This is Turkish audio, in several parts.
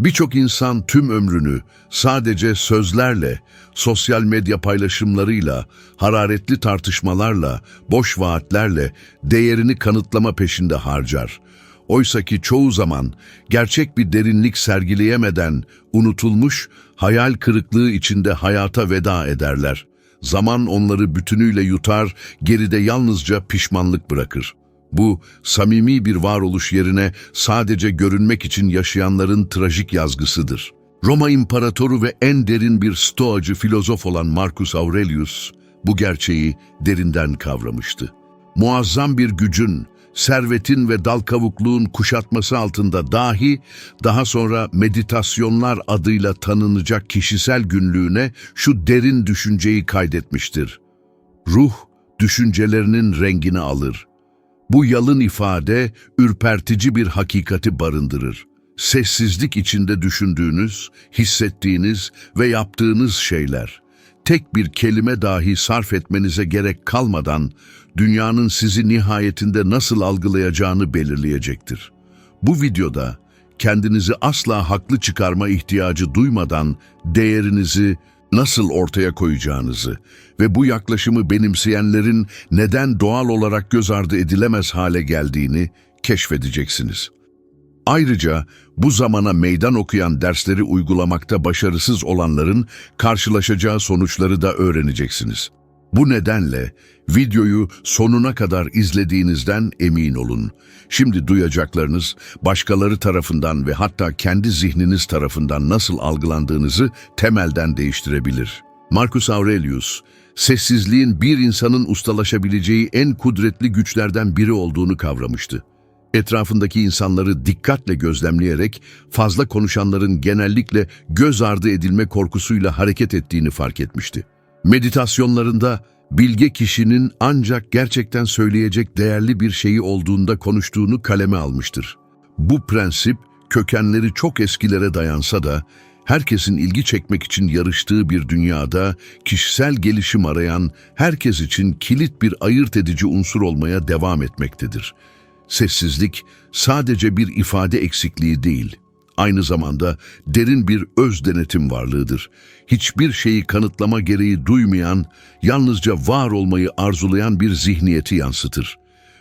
Birçok insan tüm ömrünü sadece sözlerle, sosyal medya paylaşımlarıyla, hararetli tartışmalarla, boş vaatlerle değerini kanıtlama peşinde harcar. Oysa ki çoğu zaman gerçek bir derinlik sergileyemeden unutulmuş, hayal kırıklığı içinde hayata veda ederler. Zaman onları bütünüyle yutar, geride yalnızca pişmanlık bırakır. Bu, samimi bir varoluş yerine sadece görünmek için yaşayanların trajik yazgısıdır. Roma İmparatoru ve en derin bir stoacı filozof olan Marcus Aurelius, bu gerçeği derinden kavramıştı. Muazzam bir gücün, servetin ve dal kavukluğun kuşatması altında dahi daha sonra meditasyonlar adıyla tanınacak kişisel günlüğüne şu derin düşünceyi kaydetmiştir. Ruh, düşüncelerinin rengini alır. Bu yalın ifade ürpertici bir hakikati barındırır. Sessizlik içinde düşündüğünüz, hissettiğiniz ve yaptığınız şeyler, tek bir kelime dahi sarf etmenize gerek kalmadan dünyanın sizi nihayetinde nasıl algılayacağını belirleyecektir. Bu videoda kendinizi asla haklı çıkarma ihtiyacı duymadan değerinizi nasıl ortaya koyacağınızı ve bu yaklaşımı benimseyenlerin neden doğal olarak göz ardı edilemez hale geldiğini keşfedeceksiniz. Ayrıca bu zamana meydan okuyan dersleri uygulamakta başarısız olanların karşılaşacağı sonuçları da öğreneceksiniz. Bu nedenle videoyu sonuna kadar izlediğinizden emin olun. Şimdi duyacaklarınız başkaları tarafından ve hatta kendi zihniniz tarafından nasıl algılandığınızı temelden değiştirebilir. Marcus Aurelius, sessizliğin bir insanın ustalaşabileceği en kudretli güçlerden biri olduğunu kavramıştı. Etrafındaki insanları dikkatle gözlemleyerek fazla konuşanların genellikle göz ardı edilme korkusuyla hareket ettiğini fark etmişti. Meditasyonlarında bilge kişinin ancak gerçekten söyleyecek değerli bir şeyi olduğunda konuştuğunu kaleme almıştır. Bu prensip kökenleri çok eskilere dayansa da herkesin ilgi çekmek için yarıştığı bir dünyada kişisel gelişim arayan herkes için kilit bir ayırt edici unsur olmaya devam etmektedir. Sessizlik sadece bir ifade eksikliği değil, aynı zamanda derin bir öz denetim varlığıdır. Hiçbir şeyi kanıtlama gereği duymayan, yalnızca var olmayı arzulayan bir zihniyeti yansıtır.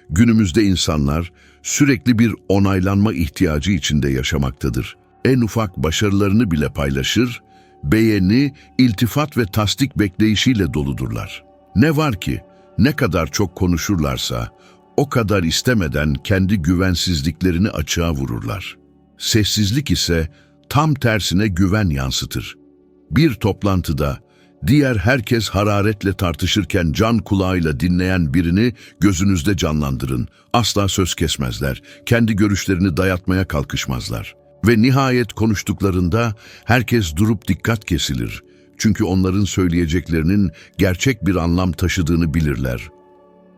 Günümüzde insanlar sürekli bir onaylanma ihtiyacı içinde yaşamaktadır. En ufak başarılarını bile paylaşır, beğeni, iltifat ve tasdik bekleyişiyle doludurlar. Ne var ki, ne kadar çok konuşurlarsa, o kadar istemeden kendi güvensizliklerini açığa vururlar. Sessizlik ise tam tersine güven yansıtır. Bir toplantıda diğer herkes hararetle tartışırken can kulağıyla dinleyen birini gözünüzde canlandırın. Asla söz kesmezler, kendi görüşlerini dayatmaya kalkışmazlar. Ve nihayet konuştuklarında herkes durup dikkat kesilir. Çünkü onların söyleyeceklerinin gerçek bir anlam taşıdığını bilirler.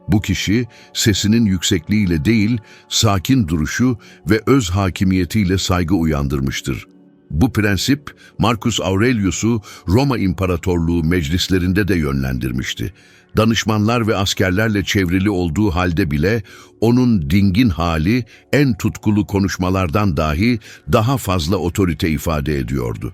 Bu kişi sesinin yüksekliğiyle değil, sakin duruşu ve öz hakimiyetiyle saygı uyandırmıştır. Bu prensip Marcus Aurelius'u Roma İmparatorluğu meclislerinde de yönlendirmişti. Danışmanlar ve askerlerle çevrili olduğu halde bile onun dingin hali en tutkulu konuşmalardan dahi daha fazla otorite ifade ediyordu.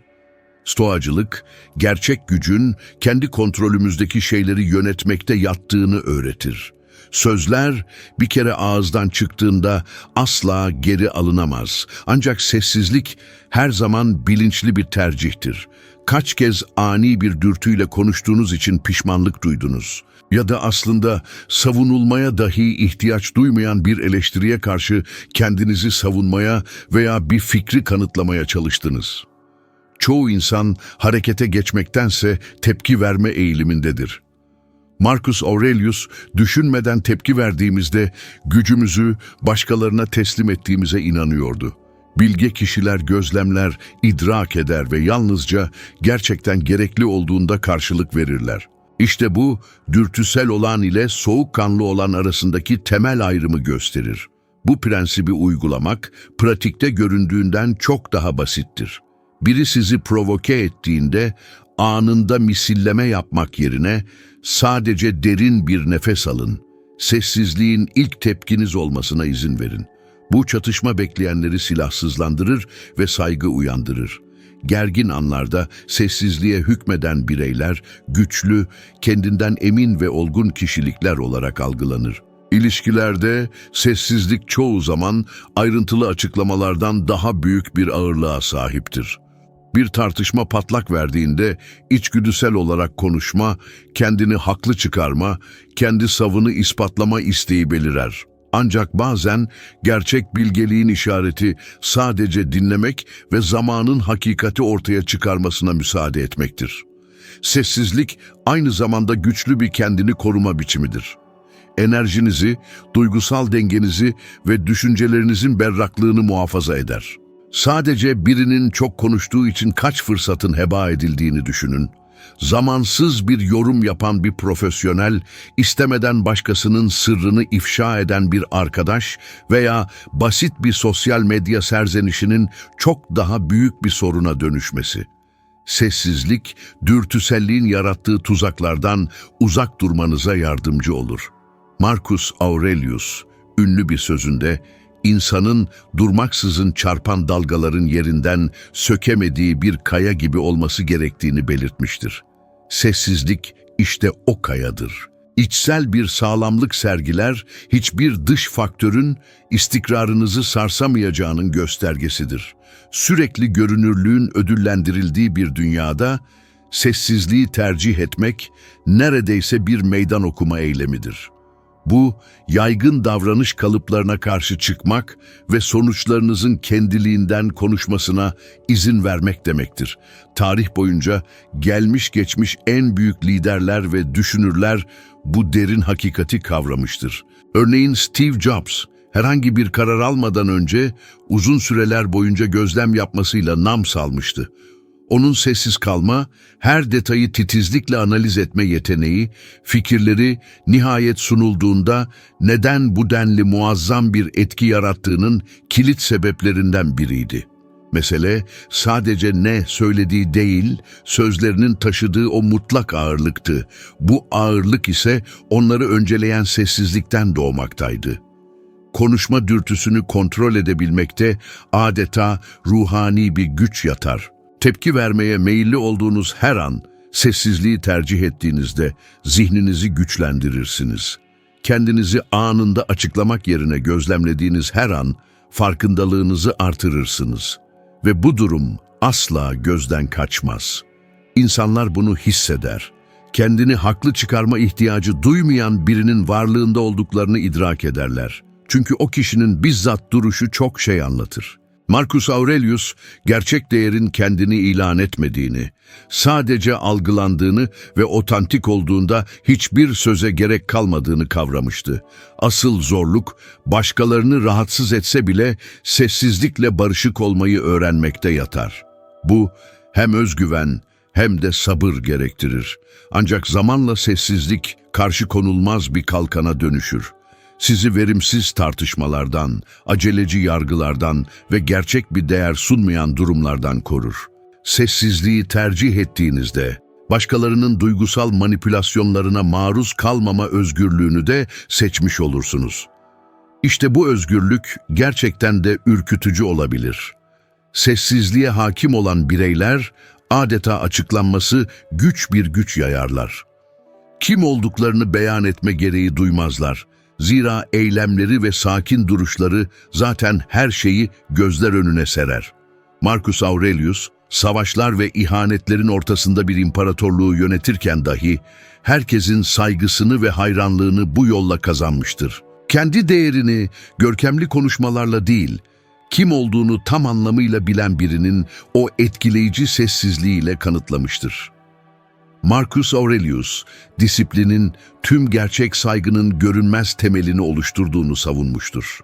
Stoacılık, gerçek gücün kendi kontrolümüzdeki şeyleri yönetmekte yattığını öğretir. Sözler bir kere ağızdan çıktığında asla geri alınamaz. Ancak sessizlik her zaman bilinçli bir tercihtir. Kaç kez ani bir dürtüyle konuştuğunuz için pişmanlık duydunuz? Ya da aslında savunulmaya dahi ihtiyaç duymayan bir eleştiriye karşı kendinizi savunmaya veya bir fikri kanıtlamaya çalıştınız. Çoğu insan harekete geçmektense tepki verme eğilimindedir. Marcus Aurelius düşünmeden tepki verdiğimizde gücümüzü başkalarına teslim ettiğimize inanıyordu. Bilge kişiler gözlemler, idrak eder ve yalnızca gerçekten gerekli olduğunda karşılık verirler. İşte bu, dürtüsel olan ile soğukkanlı olan arasındaki temel ayrımı gösterir. Bu prensibi uygulamak, pratikte göründüğünden çok daha basittir. Biri sizi provoke ettiğinde anında misilleme yapmak yerine sadece derin bir nefes alın. Sessizliğin ilk tepkiniz olmasına izin verin. Bu çatışma bekleyenleri silahsızlandırır ve saygı uyandırır. Gergin anlarda sessizliğe hükmeden bireyler güçlü, kendinden emin ve olgun kişilikler olarak algılanır. İlişkilerde sessizlik çoğu zaman ayrıntılı açıklamalardan daha büyük bir ağırlığa sahiptir. Bir tartışma patlak verdiğinde içgüdüsel olarak konuşma, kendini haklı çıkarma, kendi savını ispatlama isteği belirer. Ancak bazen gerçek bilgeliğin işareti sadece dinlemek ve zamanın hakikati ortaya çıkarmasına müsaade etmektir. Sessizlik aynı zamanda güçlü bir kendini koruma biçimidir. Enerjinizi, duygusal dengenizi ve düşüncelerinizin berraklığını muhafaza eder. Sadece birinin çok konuştuğu için kaç fırsatın heba edildiğini düşünün. Zamansız bir yorum yapan bir profesyonel, istemeden başkasının sırrını ifşa eden bir arkadaş veya basit bir sosyal medya serzenişinin çok daha büyük bir soruna dönüşmesi. Sessizlik, dürtüselliğin yarattığı tuzaklardan uzak durmanıza yardımcı olur. Marcus Aurelius, ünlü bir sözünde, insanın durmaksızın çarpan dalgaların yerinden sökemediği bir kaya gibi olması gerektiğini belirtmiştir. Sessizlik işte o kayadır. İçsel bir sağlamlık sergiler, hiçbir dış faktörün istikrarınızı sarsamayacağının göstergesidir. Sürekli görünürlüğün ödüllendirildiği bir dünyada, sessizliği tercih etmek neredeyse bir meydan okuma eylemidir. Bu, yaygın davranış kalıplarına karşı çıkmak ve sonuçlarınızın kendiliğinden konuşmasına izin vermek demektir. Tarih boyunca gelmiş geçmiş en büyük liderler ve düşünürler bu derin hakikati kavramıştır. Örneğin Steve Jobs, herhangi bir karar almadan önce uzun süreler boyunca gözlem yapmasıyla nam salmıştı. Onun sessiz kalma, her detayı titizlikle analiz etme yeteneği, fikirleri nihayet sunulduğunda neden bu denli muazzam bir etki yarattığının kilit sebeplerinden biriydi. Mesele sadece ne söylediği değil, sözlerinin taşıdığı o mutlak ağırlıktı. Bu ağırlık ise onları önceleyen sessizlikten doğmaktaydı konuşma dürtüsünü kontrol edebilmekte adeta ruhani bir güç yatar. Tepki vermeye meyilli olduğunuz her an, sessizliği tercih ettiğinizde zihninizi güçlendirirsiniz. Kendinizi anında açıklamak yerine gözlemlediğiniz her an farkındalığınızı artırırsınız. Ve bu durum asla gözden kaçmaz. İnsanlar bunu hisseder. Kendini haklı çıkarma ihtiyacı duymayan birinin varlığında olduklarını idrak ederler. Çünkü o kişinin bizzat duruşu çok şey anlatır. Marcus Aurelius, gerçek değerin kendini ilan etmediğini, sadece algılandığını ve otantik olduğunda hiçbir söze gerek kalmadığını kavramıştı. Asıl zorluk, başkalarını rahatsız etse bile sessizlikle barışık olmayı öğrenmekte yatar. Bu, hem özgüven hem de sabır gerektirir. Ancak zamanla sessizlik karşı konulmaz bir kalkana dönüşür sizi verimsiz tartışmalardan, aceleci yargılardan ve gerçek bir değer sunmayan durumlardan korur. Sessizliği tercih ettiğinizde, başkalarının duygusal manipülasyonlarına maruz kalmama özgürlüğünü de seçmiş olursunuz. İşte bu özgürlük gerçekten de ürkütücü olabilir. Sessizliğe hakim olan bireyler adeta açıklanması güç bir güç yayarlar. Kim olduklarını beyan etme gereği duymazlar Zira eylemleri ve sakin duruşları zaten her şeyi gözler önüne serer. Marcus Aurelius, savaşlar ve ihanetlerin ortasında bir imparatorluğu yönetirken dahi herkesin saygısını ve hayranlığını bu yolla kazanmıştır. Kendi değerini görkemli konuşmalarla değil, kim olduğunu tam anlamıyla bilen birinin o etkileyici sessizliğiyle kanıtlamıştır. Marcus Aurelius, disiplinin tüm gerçek saygının görünmez temelini oluşturduğunu savunmuştur.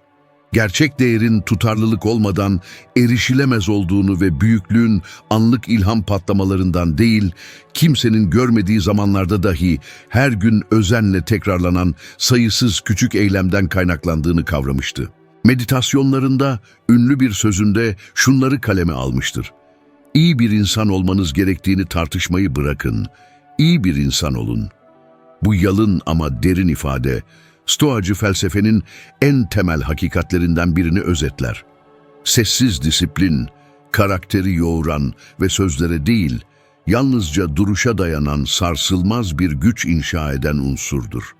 Gerçek değerin tutarlılık olmadan erişilemez olduğunu ve büyüklüğün anlık ilham patlamalarından değil, kimsenin görmediği zamanlarda dahi her gün özenle tekrarlanan sayısız küçük eylemden kaynaklandığını kavramıştı. Meditasyonlarında ünlü bir sözünde şunları kaleme almıştır. İyi bir insan olmanız gerektiğini tartışmayı bırakın. İyi bir insan olun. Bu yalın ama derin ifade Stoacı felsefenin en temel hakikatlerinden birini özetler. Sessiz disiplin, karakteri yoğuran ve sözlere değil, yalnızca duruşa dayanan sarsılmaz bir güç inşa eden unsurdur.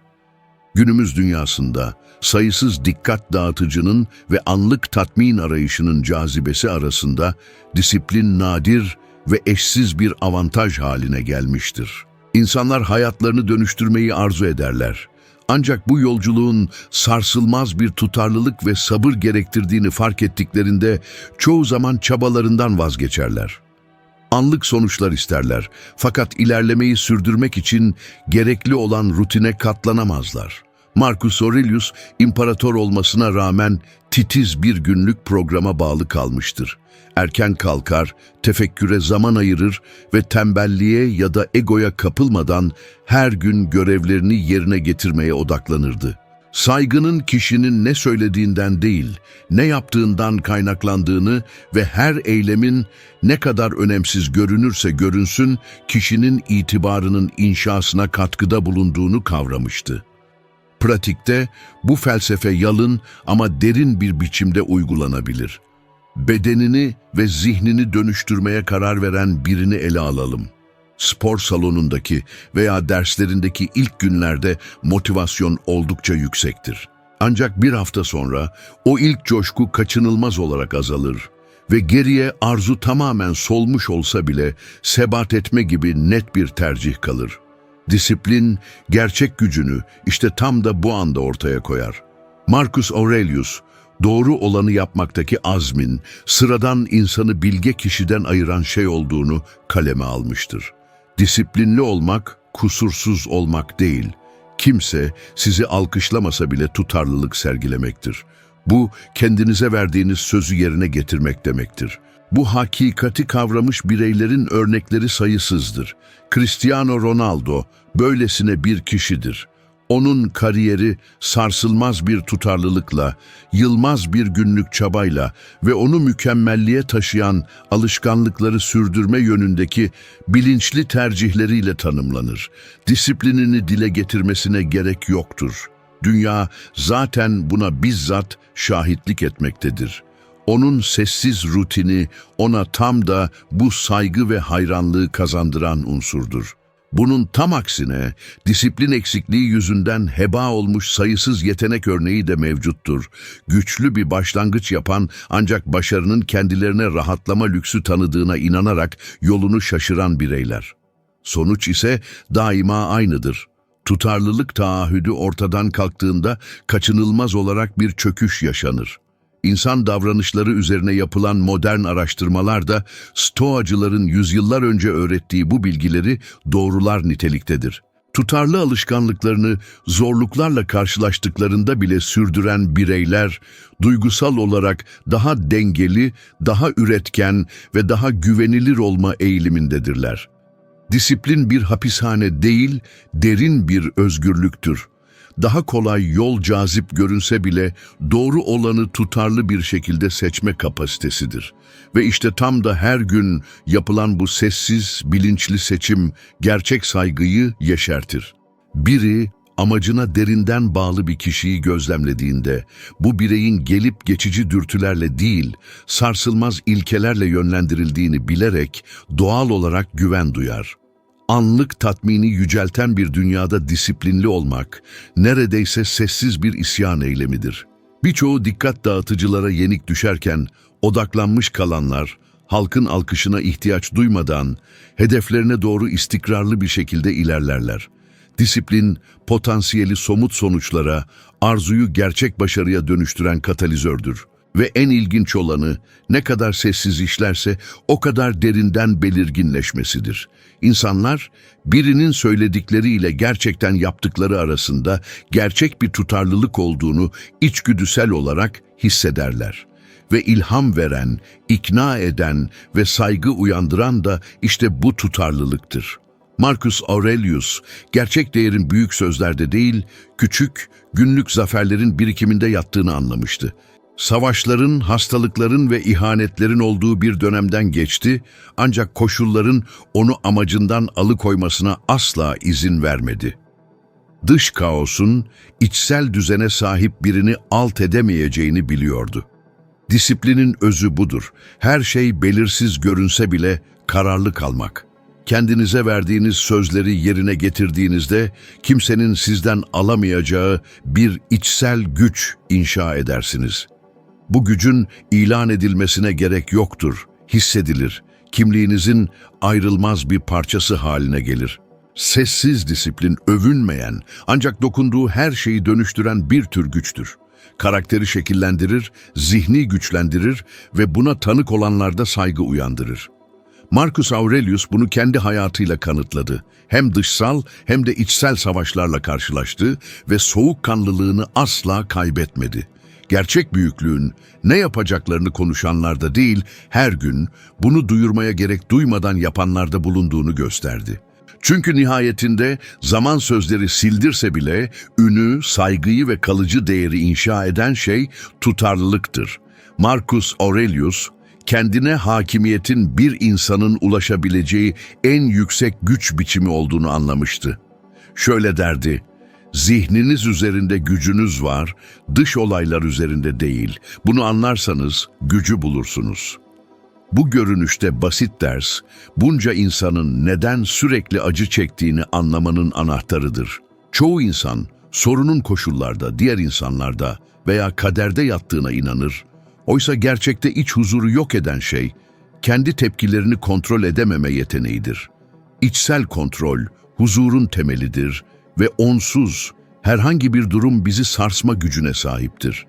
Günümüz dünyasında sayısız dikkat dağıtıcının ve anlık tatmin arayışının cazibesi arasında disiplin nadir ve eşsiz bir avantaj haline gelmiştir. İnsanlar hayatlarını dönüştürmeyi arzu ederler. Ancak bu yolculuğun sarsılmaz bir tutarlılık ve sabır gerektirdiğini fark ettiklerinde çoğu zaman çabalarından vazgeçerler. Anlık sonuçlar isterler fakat ilerlemeyi sürdürmek için gerekli olan rutine katlanamazlar. Marcus Aurelius imparator olmasına rağmen titiz bir günlük programa bağlı kalmıştır. Erken kalkar, tefekküre zaman ayırır ve tembelliğe ya da egoya kapılmadan her gün görevlerini yerine getirmeye odaklanırdı. Saygının kişinin ne söylediğinden değil, ne yaptığından kaynaklandığını ve her eylemin ne kadar önemsiz görünürse görünsün, kişinin itibarının inşasına katkıda bulunduğunu kavramıştı. Pratikte bu felsefe yalın ama derin bir biçimde uygulanabilir. Bedenini ve zihnini dönüştürmeye karar veren birini ele alalım. Spor salonundaki veya derslerindeki ilk günlerde motivasyon oldukça yüksektir. Ancak bir hafta sonra o ilk coşku kaçınılmaz olarak azalır ve geriye arzu tamamen solmuş olsa bile sebat etme gibi net bir tercih kalır. Disiplin, gerçek gücünü işte tam da bu anda ortaya koyar. Marcus Aurelius, doğru olanı yapmaktaki azmin, sıradan insanı bilge kişiden ayıran şey olduğunu kaleme almıştır. Disiplinli olmak, kusursuz olmak değil. Kimse sizi alkışlamasa bile tutarlılık sergilemektir. Bu, kendinize verdiğiniz sözü yerine getirmek demektir. Bu hakikati kavramış bireylerin örnekleri sayısızdır. Cristiano Ronaldo böylesine bir kişidir. Onun kariyeri sarsılmaz bir tutarlılıkla, yılmaz bir günlük çabayla ve onu mükemmelliğe taşıyan alışkanlıkları sürdürme yönündeki bilinçli tercihleriyle tanımlanır. Disiplinini dile getirmesine gerek yoktur. Dünya zaten buna bizzat şahitlik etmektedir. Onun sessiz rutini ona tam da bu saygı ve hayranlığı kazandıran unsurdur. Bunun tam aksine disiplin eksikliği yüzünden heba olmuş sayısız yetenek örneği de mevcuttur. Güçlü bir başlangıç yapan ancak başarının kendilerine rahatlama lüksü tanıdığına inanarak yolunu şaşıran bireyler. Sonuç ise daima aynıdır. Tutarlılık taahhüdü ortadan kalktığında kaçınılmaz olarak bir çöküş yaşanır. İnsan davranışları üzerine yapılan modern araştırmalar da Stoacıların yüzyıllar önce öğrettiği bu bilgileri doğrular niteliktedir. Tutarlı alışkanlıklarını zorluklarla karşılaştıklarında bile sürdüren bireyler, duygusal olarak daha dengeli, daha üretken ve daha güvenilir olma eğilimindedirler. Disiplin bir hapishane değil, derin bir özgürlüktür daha kolay yol cazip görünse bile doğru olanı tutarlı bir şekilde seçme kapasitesidir. Ve işte tam da her gün yapılan bu sessiz, bilinçli seçim gerçek saygıyı yeşertir. Biri amacına derinden bağlı bir kişiyi gözlemlediğinde, bu bireyin gelip geçici dürtülerle değil, sarsılmaz ilkelerle yönlendirildiğini bilerek doğal olarak güven duyar anlık tatmini yücelten bir dünyada disiplinli olmak neredeyse sessiz bir isyan eylemidir. Birçoğu dikkat dağıtıcılara yenik düşerken odaklanmış kalanlar halkın alkışına ihtiyaç duymadan hedeflerine doğru istikrarlı bir şekilde ilerlerler. Disiplin, potansiyeli somut sonuçlara, arzuyu gerçek başarıya dönüştüren katalizördür. Ve en ilginç olanı ne kadar sessiz işlerse o kadar derinden belirginleşmesidir. İnsanlar birinin söyledikleriyle gerçekten yaptıkları arasında gerçek bir tutarlılık olduğunu içgüdüsel olarak hissederler. Ve ilham veren, ikna eden ve saygı uyandıran da işte bu tutarlılıktır. Marcus Aurelius, gerçek değerin büyük sözlerde değil, küçük, günlük zaferlerin birikiminde yattığını anlamıştı. Savaşların, hastalıkların ve ihanetlerin olduğu bir dönemden geçti ancak koşulların onu amacından alıkoymasına asla izin vermedi. dış kaosun içsel düzene sahip birini alt edemeyeceğini biliyordu. Disiplinin özü budur. Her şey belirsiz görünse bile kararlı kalmak. Kendinize verdiğiniz sözleri yerine getirdiğinizde kimsenin sizden alamayacağı bir içsel güç inşa edersiniz. Bu gücün ilan edilmesine gerek yoktur, hissedilir. Kimliğinizin ayrılmaz bir parçası haline gelir. Sessiz disiplin övünmeyen ancak dokunduğu her şeyi dönüştüren bir tür güçtür. Karakteri şekillendirir, zihni güçlendirir ve buna tanık olanlarda saygı uyandırır. Marcus Aurelius bunu kendi hayatıyla kanıtladı. Hem dışsal hem de içsel savaşlarla karşılaştı ve soğukkanlılığını asla kaybetmedi. Gerçek büyüklüğün ne yapacaklarını konuşanlarda değil, her gün bunu duyurmaya gerek duymadan yapanlarda bulunduğunu gösterdi. Çünkü nihayetinde zaman sözleri sildirse bile ünü, saygıyı ve kalıcı değeri inşa eden şey tutarlılıktır. Marcus Aurelius, kendine hakimiyetin bir insanın ulaşabileceği en yüksek güç biçimi olduğunu anlamıştı. Şöyle derdi, zihniniz üzerinde gücünüz var, dış olaylar üzerinde değil. Bunu anlarsanız gücü bulursunuz. Bu görünüşte basit ders, bunca insanın neden sürekli acı çektiğini anlamanın anahtarıdır. Çoğu insan sorunun koşullarda, diğer insanlarda veya kaderde yattığına inanır. Oysa gerçekte iç huzuru yok eden şey, kendi tepkilerini kontrol edememe yeteneğidir. İçsel kontrol, huzurun temelidir ve onsuz herhangi bir durum bizi sarsma gücüne sahiptir.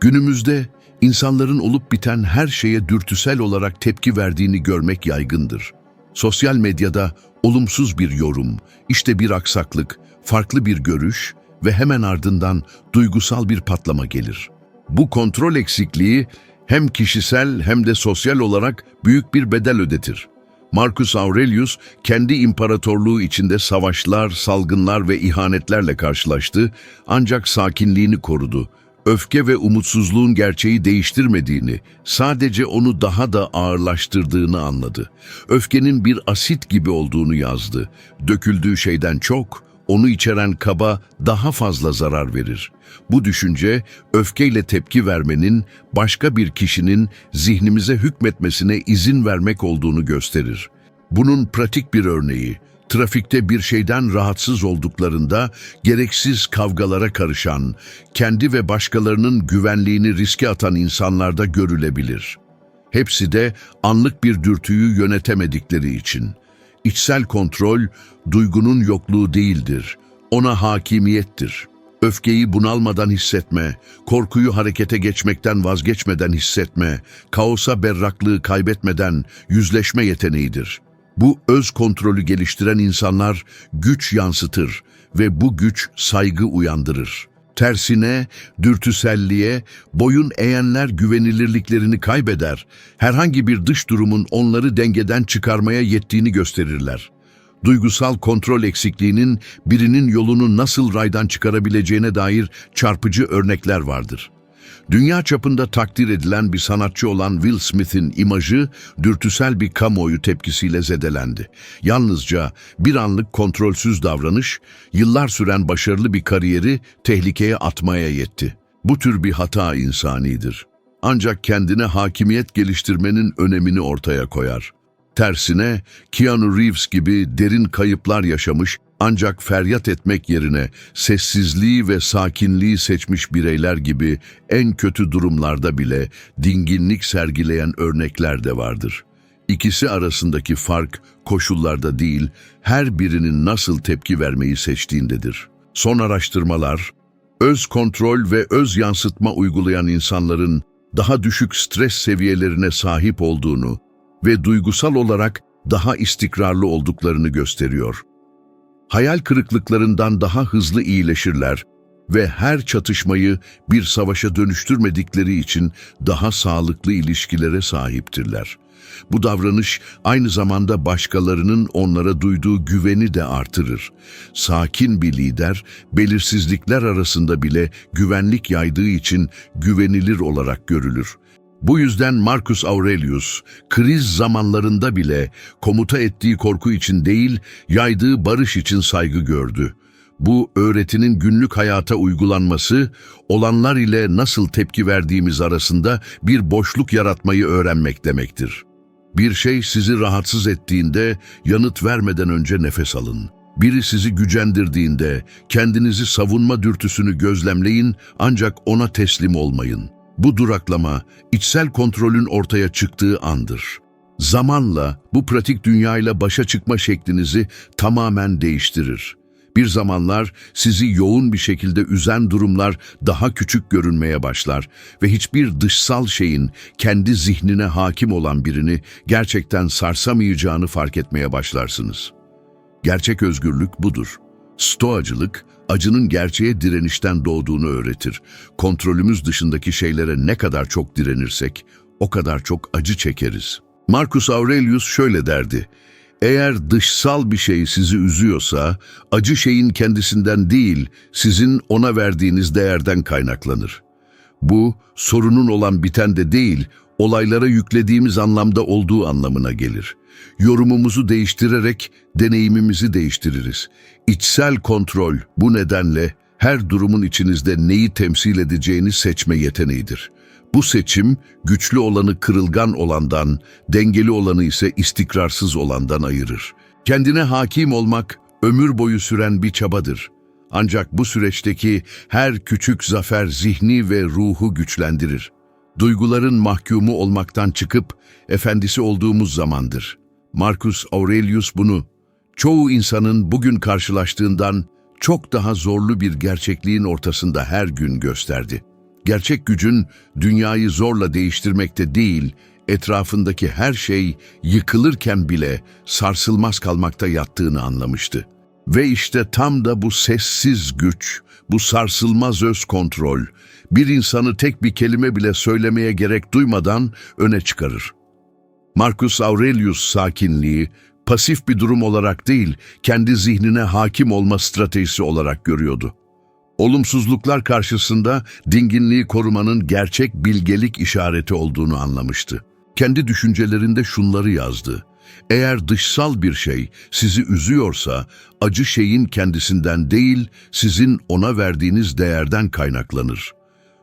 Günümüzde insanların olup biten her şeye dürtüsel olarak tepki verdiğini görmek yaygındır. Sosyal medyada olumsuz bir yorum, işte bir aksaklık, farklı bir görüş ve hemen ardından duygusal bir patlama gelir. Bu kontrol eksikliği hem kişisel hem de sosyal olarak büyük bir bedel ödetir. Marcus Aurelius kendi imparatorluğu içinde savaşlar, salgınlar ve ihanetlerle karşılaştı ancak sakinliğini korudu. Öfke ve umutsuzluğun gerçeği değiştirmediğini, sadece onu daha da ağırlaştırdığını anladı. Öfkenin bir asit gibi olduğunu yazdı. Döküldüğü şeyden çok, onu içeren kaba daha fazla zarar verir. Bu düşünce, öfkeyle tepki vermenin başka bir kişinin zihnimize hükmetmesine izin vermek olduğunu gösterir. Bunun pratik bir örneği, trafikte bir şeyden rahatsız olduklarında gereksiz kavgalara karışan, kendi ve başkalarının güvenliğini riske atan insanlarda görülebilir. Hepsi de anlık bir dürtüyü yönetemedikleri için. İçsel kontrol, duygunun yokluğu değildir, ona hakimiyettir. Öfkeyi bunalmadan hissetme, korkuyu harekete geçmekten vazgeçmeden hissetme, kaosa berraklığı kaybetmeden yüzleşme yeteneğidir. Bu öz kontrolü geliştiren insanlar güç yansıtır ve bu güç saygı uyandırır. Tersine, dürtüselliğe, boyun eğenler güvenilirliklerini kaybeder, herhangi bir dış durumun onları dengeden çıkarmaya yettiğini gösterirler. Duygusal kontrol eksikliğinin birinin yolunu nasıl raydan çıkarabileceğine dair çarpıcı örnekler vardır. Dünya çapında takdir edilen bir sanatçı olan Will Smith'in imajı dürtüsel bir kamuoyu tepkisiyle zedelendi. Yalnızca bir anlık kontrolsüz davranış, yıllar süren başarılı bir kariyeri tehlikeye atmaya yetti. Bu tür bir hata insanidir. Ancak kendine hakimiyet geliştirmenin önemini ortaya koyar. Tersine Keanu Reeves gibi derin kayıplar yaşamış ancak feryat etmek yerine sessizliği ve sakinliği seçmiş bireyler gibi en kötü durumlarda bile dinginlik sergileyen örnekler de vardır. İkisi arasındaki fark koşullarda değil, her birinin nasıl tepki vermeyi seçtiğindedir. Son araştırmalar, öz kontrol ve öz yansıtma uygulayan insanların daha düşük stres seviyelerine sahip olduğunu ve duygusal olarak daha istikrarlı olduklarını gösteriyor. Hayal kırıklıklarından daha hızlı iyileşirler ve her çatışmayı bir savaşa dönüştürmedikleri için daha sağlıklı ilişkilere sahiptirler. Bu davranış aynı zamanda başkalarının onlara duyduğu güveni de artırır. Sakin bir lider, belirsizlikler arasında bile güvenlik yaydığı için güvenilir olarak görülür. Bu yüzden Marcus Aurelius, kriz zamanlarında bile komuta ettiği korku için değil, yaydığı barış için saygı gördü. Bu öğretinin günlük hayata uygulanması, olanlar ile nasıl tepki verdiğimiz arasında bir boşluk yaratmayı öğrenmek demektir. Bir şey sizi rahatsız ettiğinde yanıt vermeden önce nefes alın. Biri sizi gücendirdiğinde kendinizi savunma dürtüsünü gözlemleyin ancak ona teslim olmayın. Bu duraklama içsel kontrolün ortaya çıktığı andır. Zamanla bu pratik dünyayla başa çıkma şeklinizi tamamen değiştirir. Bir zamanlar sizi yoğun bir şekilde üzen durumlar daha küçük görünmeye başlar ve hiçbir dışsal şeyin kendi zihnine hakim olan birini gerçekten sarsamayacağını fark etmeye başlarsınız. Gerçek özgürlük budur. Stoacılık, acının gerçeğe direnişten doğduğunu öğretir. Kontrolümüz dışındaki şeylere ne kadar çok direnirsek, o kadar çok acı çekeriz. Marcus Aurelius şöyle derdi, eğer dışsal bir şey sizi üzüyorsa, acı şeyin kendisinden değil, sizin ona verdiğiniz değerden kaynaklanır. Bu, sorunun olan biten de değil, olaylara yüklediğimiz anlamda olduğu anlamına gelir. Yorumumuzu değiştirerek deneyimimizi değiştiririz. İçsel kontrol bu nedenle her durumun içinizde neyi temsil edeceğini seçme yeteneğidir. Bu seçim güçlü olanı kırılgan olandan, dengeli olanı ise istikrarsız olandan ayırır. Kendine hakim olmak ömür boyu süren bir çabadır. Ancak bu süreçteki her küçük zafer zihni ve ruhu güçlendirir. Duyguların mahkumu olmaktan çıkıp efendisi olduğumuz zamandır. Marcus Aurelius bunu çoğu insanın bugün karşılaştığından çok daha zorlu bir gerçekliğin ortasında her gün gösterdi. Gerçek gücün dünyayı zorla değiştirmekte değil, etrafındaki her şey yıkılırken bile sarsılmaz kalmakta yattığını anlamıştı. Ve işte tam da bu sessiz güç, bu sarsılmaz öz kontrol, bir insanı tek bir kelime bile söylemeye gerek duymadan öne çıkarır. Marcus Aurelius sakinliği, pasif bir durum olarak değil, kendi zihnine hakim olma stratejisi olarak görüyordu. Olumsuzluklar karşısında dinginliği korumanın gerçek bilgelik işareti olduğunu anlamıştı. Kendi düşüncelerinde şunları yazdı. Eğer dışsal bir şey sizi üzüyorsa, acı şeyin kendisinden değil, sizin ona verdiğiniz değerden kaynaklanır.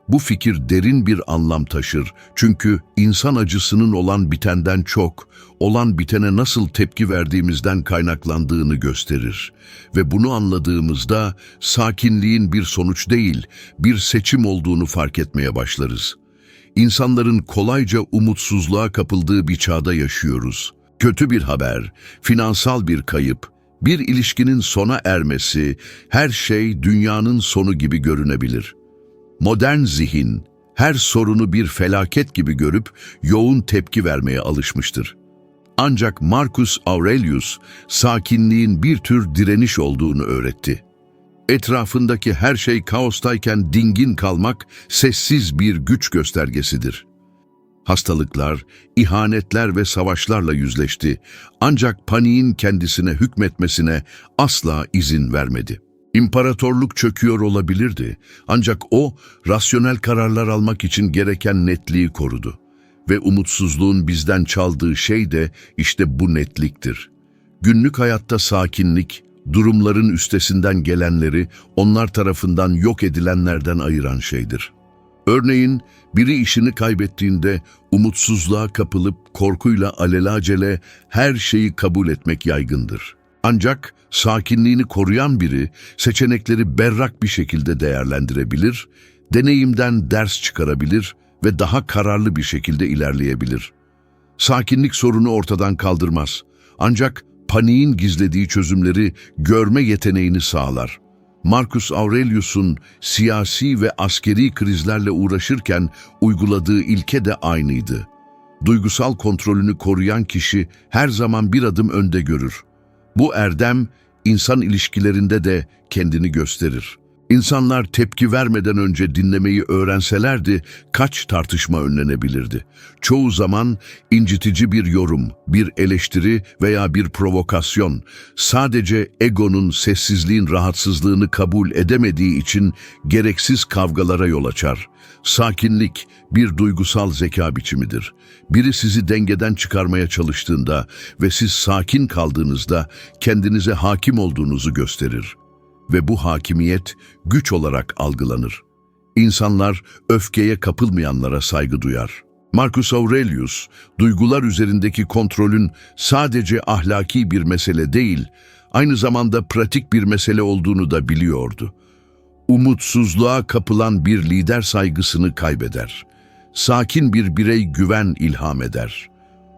Bu fikir derin bir anlam taşır. Çünkü insan acısının olan bitenden çok, olan bitene nasıl tepki verdiğimizden kaynaklandığını gösterir. Ve bunu anladığımızda sakinliğin bir sonuç değil, bir seçim olduğunu fark etmeye başlarız. İnsanların kolayca umutsuzluğa kapıldığı bir çağda yaşıyoruz. Kötü bir haber, finansal bir kayıp, bir ilişkinin sona ermesi, her şey dünyanın sonu gibi görünebilir. Modern zihin her sorunu bir felaket gibi görüp yoğun tepki vermeye alışmıştır. Ancak Marcus Aurelius sakinliğin bir tür direniş olduğunu öğretti. Etrafındaki her şey kaostayken dingin kalmak sessiz bir güç göstergesidir. Hastalıklar, ihanetler ve savaşlarla yüzleşti ancak paniğin kendisine hükmetmesine asla izin vermedi. İmparatorluk çöküyor olabilirdi ancak o rasyonel kararlar almak için gereken netliği korudu. Ve umutsuzluğun bizden çaldığı şey de işte bu netliktir. Günlük hayatta sakinlik, durumların üstesinden gelenleri onlar tarafından yok edilenlerden ayıran şeydir. Örneğin biri işini kaybettiğinde umutsuzluğa kapılıp korkuyla alelacele her şeyi kabul etmek yaygındır. Ancak sakinliğini koruyan biri seçenekleri berrak bir şekilde değerlendirebilir, deneyimden ders çıkarabilir ve daha kararlı bir şekilde ilerleyebilir. Sakinlik sorunu ortadan kaldırmaz. Ancak paniğin gizlediği çözümleri görme yeteneğini sağlar. Marcus Aurelius'un siyasi ve askeri krizlerle uğraşırken uyguladığı ilke de aynıydı. Duygusal kontrolünü koruyan kişi her zaman bir adım önde görür. Bu erdem insan ilişkilerinde de kendini gösterir. İnsanlar tepki vermeden önce dinlemeyi öğrenselerdi kaç tartışma önlenebilirdi. Çoğu zaman incitici bir yorum, bir eleştiri veya bir provokasyon sadece egonun sessizliğin rahatsızlığını kabul edemediği için gereksiz kavgalara yol açar. Sakinlik bir duygusal zeka biçimidir. Biri sizi dengeden çıkarmaya çalıştığında ve siz sakin kaldığınızda kendinize hakim olduğunuzu gösterir. Ve bu hakimiyet güç olarak algılanır. İnsanlar öfkeye kapılmayanlara saygı duyar. Marcus Aurelius, duygular üzerindeki kontrolün sadece ahlaki bir mesele değil, aynı zamanda pratik bir mesele olduğunu da biliyordu. Umutsuzluğa kapılan bir lider saygısını kaybeder. Sakin bir birey güven ilham eder.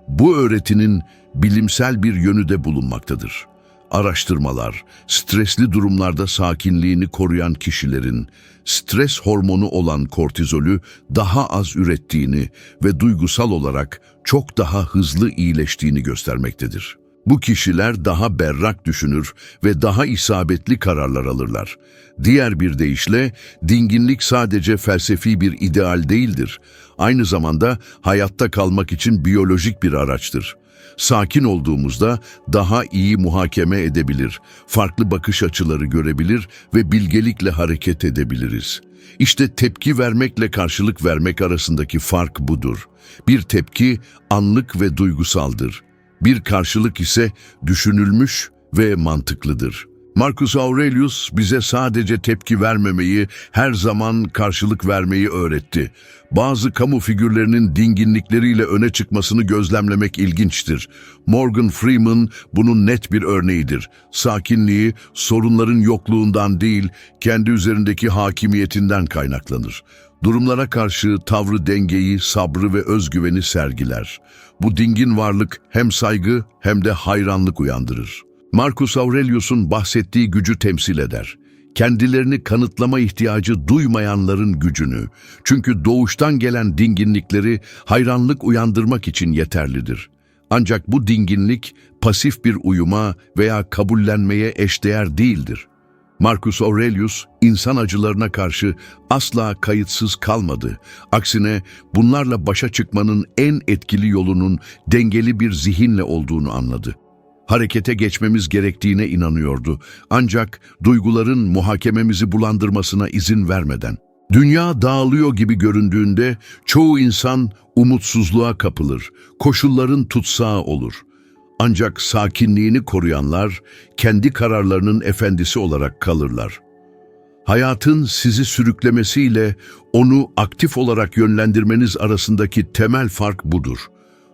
Bu öğretinin bilimsel bir yönü de bulunmaktadır. Araştırmalar, stresli durumlarda sakinliğini koruyan kişilerin stres hormonu olan kortizolü daha az ürettiğini ve duygusal olarak çok daha hızlı iyileştiğini göstermektedir. Bu kişiler daha berrak düşünür ve daha isabetli kararlar alırlar. Diğer bir deyişle dinginlik sadece felsefi bir ideal değildir. Aynı zamanda hayatta kalmak için biyolojik bir araçtır. Sakin olduğumuzda daha iyi muhakeme edebilir, farklı bakış açıları görebilir ve bilgelikle hareket edebiliriz. İşte tepki vermekle karşılık vermek arasındaki fark budur. Bir tepki anlık ve duygusaldır. Bir karşılık ise düşünülmüş ve mantıklıdır. Marcus Aurelius bize sadece tepki vermemeyi, her zaman karşılık vermeyi öğretti. Bazı kamu figürlerinin dinginlikleriyle öne çıkmasını gözlemlemek ilginçtir. Morgan Freeman bunun net bir örneğidir. Sakinliği sorunların yokluğundan değil, kendi üzerindeki hakimiyetinden kaynaklanır. Durumlara karşı tavrı dengeyi, sabrı ve özgüveni sergiler. Bu dingin varlık hem saygı hem de hayranlık uyandırır. Marcus Aurelius'un bahsettiği gücü temsil eder. Kendilerini kanıtlama ihtiyacı duymayanların gücünü. Çünkü doğuştan gelen dinginlikleri hayranlık uyandırmak için yeterlidir. Ancak bu dinginlik pasif bir uyuma veya kabullenmeye eşdeğer değildir. Marcus Aurelius insan acılarına karşı asla kayıtsız kalmadı. Aksine bunlarla başa çıkmanın en etkili yolunun dengeli bir zihinle olduğunu anladı. Harekete geçmemiz gerektiğine inanıyordu. Ancak duyguların muhakememizi bulandırmasına izin vermeden. Dünya dağılıyor gibi göründüğünde çoğu insan umutsuzluğa kapılır, koşulların tutsağı olur. Ancak sakinliğini koruyanlar kendi kararlarının efendisi olarak kalırlar. Hayatın sizi sürüklemesiyle onu aktif olarak yönlendirmeniz arasındaki temel fark budur.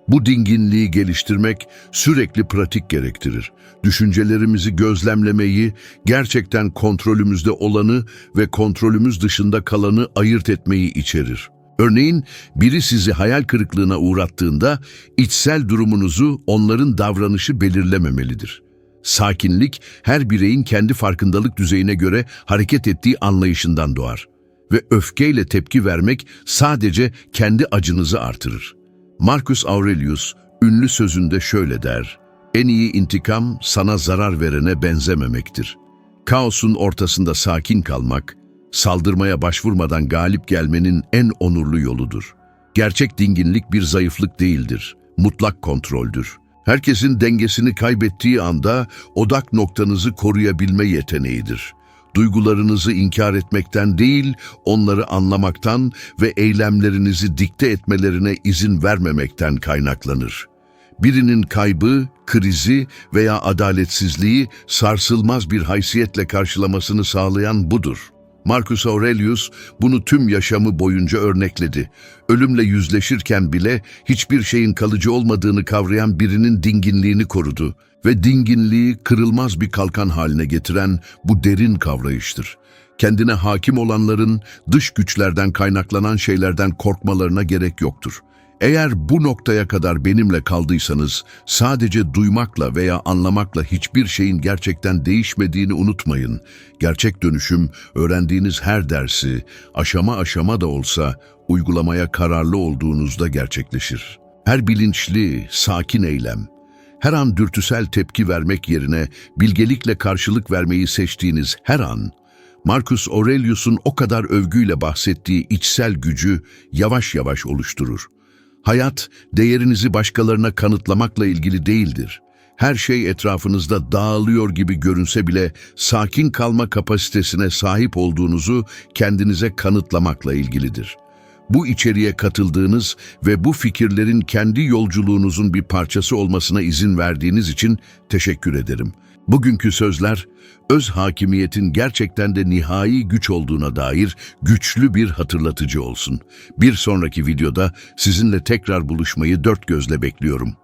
Bu dinginliği geliştirmek sürekli pratik gerektirir. Düşüncelerimizi gözlemlemeyi, gerçekten kontrolümüzde olanı ve kontrolümüz dışında kalanı ayırt etmeyi içerir. Örneğin biri sizi hayal kırıklığına uğrattığında içsel durumunuzu onların davranışı belirlememelidir. Sakinlik her bireyin kendi farkındalık düzeyine göre hareket ettiği anlayışından doğar ve öfkeyle tepki vermek sadece kendi acınızı artırır. Marcus Aurelius ünlü sözünde şöyle der, en iyi intikam sana zarar verene benzememektir. Kaosun ortasında sakin kalmak, saldırmaya başvurmadan galip gelmenin en onurlu yoludur. Gerçek dinginlik bir zayıflık değildir, mutlak kontroldür. Herkesin dengesini kaybettiği anda odak noktanızı koruyabilme yeteneğidir. Duygularınızı inkar etmekten değil, onları anlamaktan ve eylemlerinizi dikte etmelerine izin vermemekten kaynaklanır. Birinin kaybı, krizi veya adaletsizliği sarsılmaz bir haysiyetle karşılamasını sağlayan budur. Marcus Aurelius bunu tüm yaşamı boyunca örnekledi. Ölümle yüzleşirken bile hiçbir şeyin kalıcı olmadığını kavrayan birinin dinginliğini korudu ve dinginliği kırılmaz bir kalkan haline getiren bu derin kavrayıştır. Kendine hakim olanların dış güçlerden kaynaklanan şeylerden korkmalarına gerek yoktur. Eğer bu noktaya kadar benimle kaldıysanız sadece duymakla veya anlamakla hiçbir şeyin gerçekten değişmediğini unutmayın. Gerçek dönüşüm öğrendiğiniz her dersi aşama aşama da olsa uygulamaya kararlı olduğunuzda gerçekleşir. Her bilinçli, sakin eylem, her an dürtüsel tepki vermek yerine bilgelikle karşılık vermeyi seçtiğiniz her an, Marcus Aurelius'un o kadar övgüyle bahsettiği içsel gücü yavaş yavaş oluşturur. Hayat, değerinizi başkalarına kanıtlamakla ilgili değildir. Her şey etrafınızda dağılıyor gibi görünse bile sakin kalma kapasitesine sahip olduğunuzu kendinize kanıtlamakla ilgilidir. Bu içeriğe katıldığınız ve bu fikirlerin kendi yolculuğunuzun bir parçası olmasına izin verdiğiniz için teşekkür ederim. Bugünkü sözler, öz hakimiyetin gerçekten de nihai güç olduğuna dair güçlü bir hatırlatıcı olsun. Bir sonraki videoda sizinle tekrar buluşmayı dört gözle bekliyorum.